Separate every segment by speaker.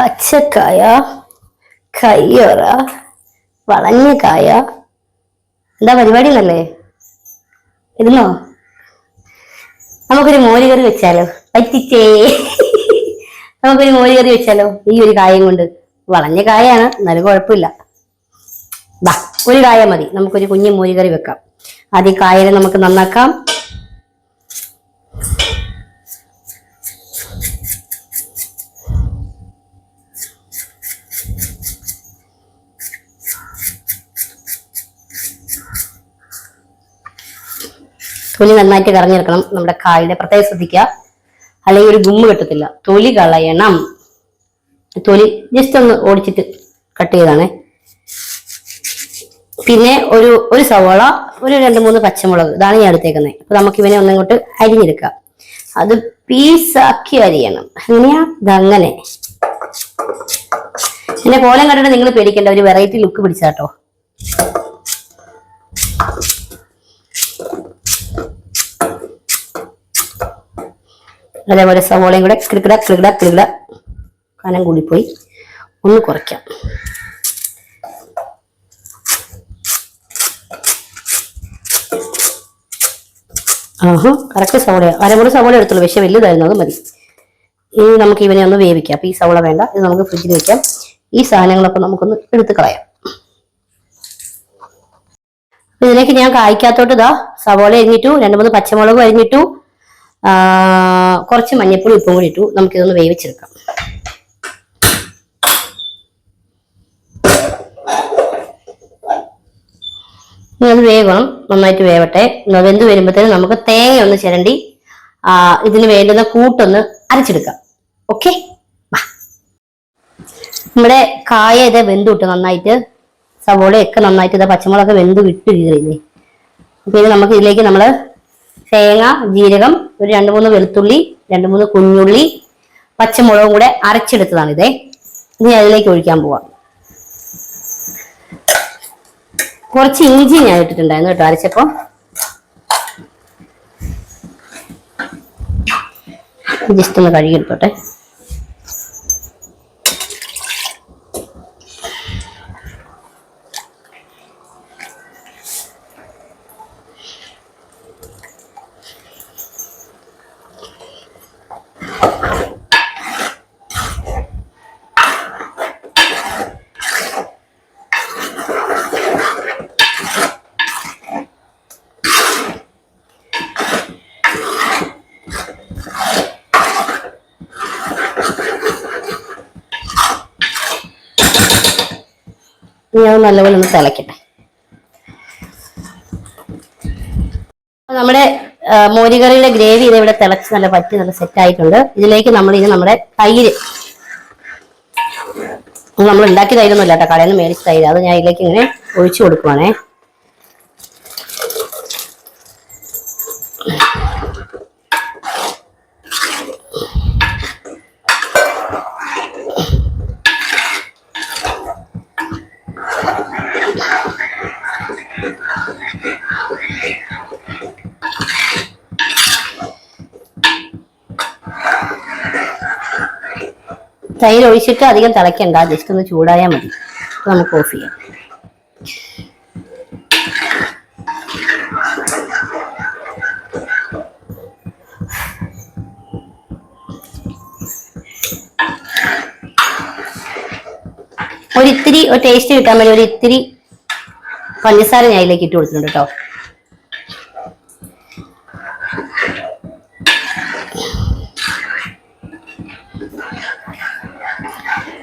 Speaker 1: പച്ചക്കായ കയ്യൊറ കായ എന്താ പരിപാടി ഉണ്ടല്ലേ ഇരുന്നോ? നമുക്കൊരു മോരുകറി വെച്ചാലോ? പറ്റിച്ചേ. നമുക്കൊരു മോരുകറി വെച്ചാലോ? ഈ ഒരു കായം കൊണ്ട്. വളഞ്ഞ കായാണ്. എന്നാലും കുഴപ്പമില്ല. ഒരു കായ മതി. നമുക്കൊരു കുഞ്ഞു മോരുകറി വെക്കാം. ആദ്യം കായനെ നമുക്ക് നന്നാക്കാം. തൊലി നന്നായിട്ട് കറഞ്ഞെടുക്കണം നമ്മുടെ കായുടെ പ്രത്യേകം ശ്രദ്ധിക്കുക. അല്ലെങ്കിൽ ഒരു ഗുമ്മ കിട്ടത്തില്ല. തൊലി കളയണം. തൊലി ജസ്റ്റ് ഒന്ന് ഓടിച്ചിട്ട് കട്ട് ചെയ്താണ്. പിന്നെ ഒരു ഒരു സവോള ഒരു രണ്ട് മൂന്ന് പച്ചമുളക്. ഇതാണ് ഞാൻ എടുത്തേക്കുന്നത്. അപ്പൊ നമുക്ക് ഇവനെ ഒന്നിങ്ങോട്ട് അരിഞ്ഞെടുക്കാം. അത് പീസാക്കി അരിയണം. എങ്ങനെയാ ഇതങ്ങനെ. പിന്നെ കോലം കണ്ടിട്ട് നിങ്ങൾ പേടിക്കേണ്ട ഒരു വെറൈറ്റി ലുക്ക് പിടിച്ചാട്ടോ. അതേപോലെ സവോളയും കൂടെ കിടുകിട കിടുകിട കിടുകിട കനം കൂടിപ്പോയി. ഒന്ന് കുറയ്ക്കാം. ആഹാ കറക്റ്റ് സവോള അരമുറി സവോള എടുത്തുള്ളൂ. പക്ഷെ വലുതായിരുന്നു അത് മതി. ഇനി നമുക്ക് ഇവനെ ഒന്ന് വേവിക്കാം. അപ്പൊ ഈ സവോള വേണ്ട. ഇത് നമുക്ക് ഫ്രിഡ്ജിൽ വെക്കാം. ഈ സാധനങ്ങളൊക്കെ നമുക്കൊന്ന് എടുത്ത് കളയാം. ഇതിലേക്ക് ഞാൻ കായ്ക്കാത്തോട്ട് ഇതാ സവോള അരിഞ്ഞിട്ടു രണ്ട് മൂന്ന് പച്ചമുളക് അരിഞ്ഞിട്ടു കുറച്ച് മഞ്ഞപ്പൊടി ഉപ്പും കൂടി ഇട്ടു. നമുക്കിതൊന്ന് വേവിച്ചെടുക്കാം. അത് വേകണം നന്നായിട്ട് വേവട്ടെ. വെന്ത് വരുമ്പോഴത്തേനും നമുക്ക് തേങ്ങ ഒന്ന് ചിരണ്ടി ഇതിന് വേണ്ടുന്ന കൂട്ടൊന്ന് അരച്ചെടുക്കാം. ഓക്കെ? നമ്മുടെ കായ ഇത് വെന്ത് വിട്ടു നന്നായിട്ട്. സവോളയൊക്കെ നന്നായിട്ട് ഇതാ പച്ചമുളകൊക്കെ വെന്ത് വിട്ട് കീറിയില്ലേ? അപ്പൊ ഇനി നമുക്ക് ഇതിലേക്ക് നമ്മൾ തേങ്ങ ജീരകം ഒരു രണ്ട് മൂന്ന് വെളുത്തുള്ളി രണ്ട് മൂന്ന് കുഞ്ഞുള്ളി പച്ചമുളകും കൂടെ അരച്ചെടുത്തതാണ് ഇതേ ഇനി അതിലേക്ക് ഒഴിക്കാൻ പോവാം. കുറച്ച് ഇഞ്ചി ഞാൻ ഇട്ടിട്ടുണ്ടായിരുന്നു കേട്ടോ അരച്ചപ്പോ. ജസ്റ്റ് ഒന്ന് കഴുകിയെടുത്തോട്ടെ. ഇനി അത് നല്ലപോലെ ഒന്ന് തിളക്കട്ടെ. നമ്മുടെ മോരികറിയുടെ ഗ്രേവി ഇത് ഇവിടെ തിളച്ച് നല്ല പറ്റി നല്ല സെറ്റ് ആയിട്ടുണ്ട്. ഇതിലേക്ക് നമ്മൾ ഇനി നമ്മുടെ തൈര്. നമ്മൾ ഉണ്ടാക്കി തൈരൊന്നും ഇല്ലാത്ത കടയിൽ നിന്ന് മേടിച്ച തൈര്. അത് ഞാൻ ഇതിലേക്ക് ഇങ്ങനെ ഒഴിച്ചു കൊടുക്കുവാണേ. തൈര് ഒഴിച്ചിട്ട് അധികം തിളയ്ക്കണ്ട. ജസ്റ്റ് ഒന്ന് ചൂടായാൽ മതി. നമുക്ക് ഓഫ് ചെയ്യാം. ഒരിത്തിരി ഒരു ടേസ്റ്റ് കിട്ടാൻ വേണ്ടി ഒരു ഇത്തിരി പഞ്ചസാര ഞാൻ അതിലേക്ക് ഇട്ട് കൊടുത്തിട്ടുണ്ട് കേട്ടോ.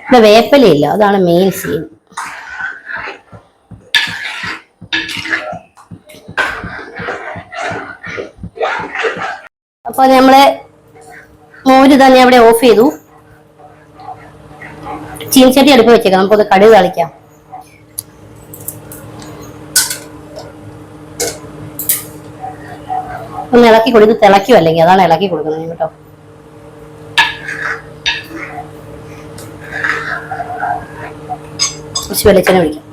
Speaker 1: ഇവിടെ വേപ്പലയില്ല അതാണ് മെയിൻ സീൻ അപ്പൊ നമ്മളെ മോര് തന്നെ അവിടെ ഓഫ് ചെയ്തു. ചീനച്ചട്ടി അടുപ്പ് വെച്ചേക്കാം നമുക്കൊന്ന് കടുക് കളിക്കാം ഒന്ന് ഇളക്കി കൊടുത്ത് തിളയ്ക്കും അല്ലെങ്കിൽ അതാണ് ഇളക്കി കൊടുക്കുന്നത് കേട്ടോ. കുറച്ച് വെളിച്ചെണ്ണ ഒഴിക്കാം.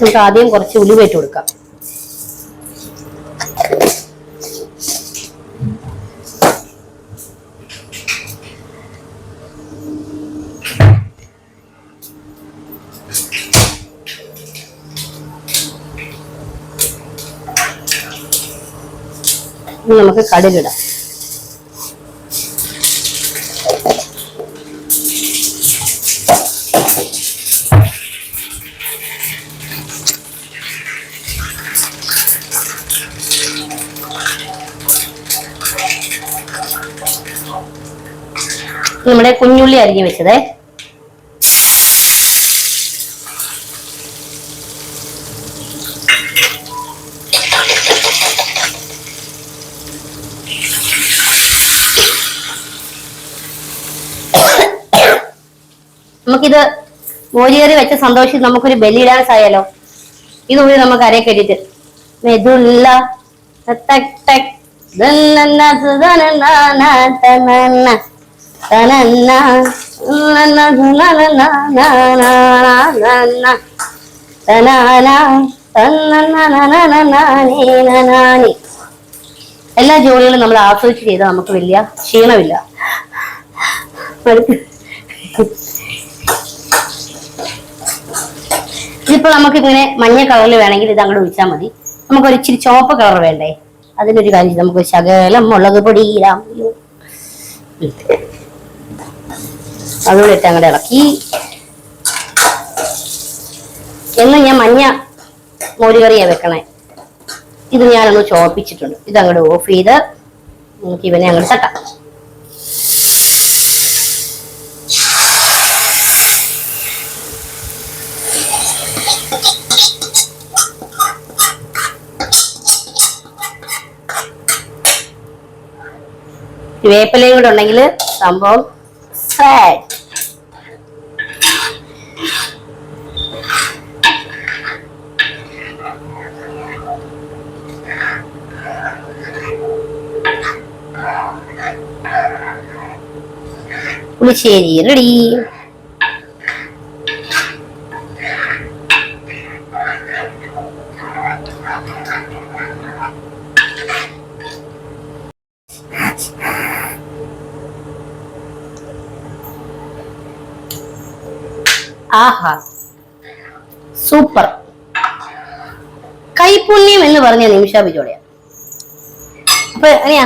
Speaker 1: നമുക്ക് ആദ്യം കുറച്ച് ഉലുവ കൊടുക്കാം. ഇനി നമുക്ക് കടുകിടാം നമ്മുടെ കുഞ്ഞുള്ളി അരിഞ്ഞു വെച്ചതേ നമുക്കിത് മോരിയേറി വെച്ച സന്തോഷം നമുക്കൊരു ബെല്ലി ഡാൻസ് ആയാലോ ഇതുകൂടി നമുക്ക് അരയെ കെട്ടിട്ട് മെതുള്ള എല്ലാ ജോലികളും നമ്മൾ ആസ്വദിച്ച് ചെയ്താൽ നമുക്ക് വലിയ ക്ഷീണമില്ല. ഇതിപ്പോ നമുക്ക് ഇങ്ങനെ മഞ്ഞ കളറിൽ വേണമെങ്കിൽ ഇത് അങ്ങോട്ട് ഒഴിച്ചാൽ മതി. നമുക്ക് ഒരു ഇച്ചിരി ചുവപ്പ് കളർ വേണ്ടേ? അതിനൊരു കാര്യം നമുക്ക് ശകലം മുളക് പൊടി. അതുകൂടെ ഇട്ട് അങ്ങോട്ട് ഇളക്കി. എന്ന് ഞാൻ മഞ്ഞ മോരുകറിയാ വെക്കണേ. ഇത് ഞാനൊന്ന് ചോപ്പിച്ചിട്ടുണ്ട് ഇത് അങ്ങോട്ട് ഓഫ് ചെയ്ത് നമുക്ക് ഇവനെ അങ്ങോട്ട് തട്ടാം. വേപ്പിലയും കൂടെ ഉണ്ടെങ്കിൽ സംഭവം സെറ്റ് പുളിശ്ശേരി റെഡി ആഹാ. സൂപ്പർ. കൈപുണ്യം എന്ന് പറഞ്ഞ നിമിഷ ബിജോളിയ. അപ്പൊ എങ്ങനെയാ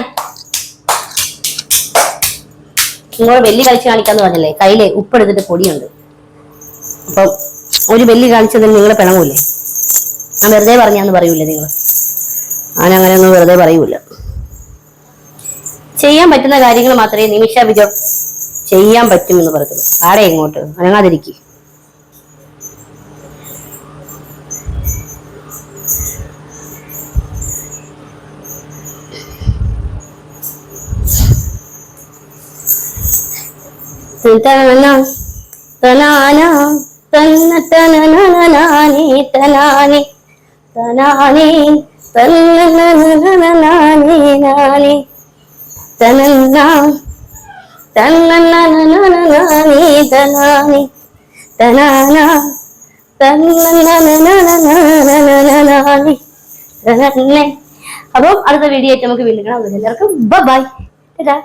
Speaker 1: നിങ്ങളോട് വെല്ലി കളിച്ച് കാണിക്കാന്ന് പറഞ്ഞല്ലേ? കയ്യിലെ ഉപ്പെടുത്തിട്ട് പൊടിയുണ്ട്. അപ്പം ഒരു വെല്ലി കാണിച്ചതിന് നിങ്ങൾ പിണങ്ങൂലേ ഞാൻ വെറുതെ പറഞ്ഞാന്ന് പറയൂലേ നിങ്ങൾ ഞാൻ അങ്ങനെയൊന്നും വെറുതെ പറയൂല ചെയ്യാൻ പറ്റുന്ന കാര്യങ്ങൾ മാത്രമേ നിമിഷ ബിജോ ചെയ്യാൻ പറ്റുമെന്ന് പറയുള്ളൂ ആടെ ഇങ്ങോട്ട് അനങ്ങാതിരിക്കും തനാന തനാന തന്ന തനനനനാനി തനാനി തനാനി തന്നനനനനാനി നാനി തനന്ന തന്നനനനനാനി തനാനി തനാന തന്നനനനനാനി തനന്നെ അപ്പം അടുത്ത വീഡിയോ ആയിട്ട് നമുക്ക് വീണ്ടും കാണാം. എല്ലാവർക്കും ബൈ ടാ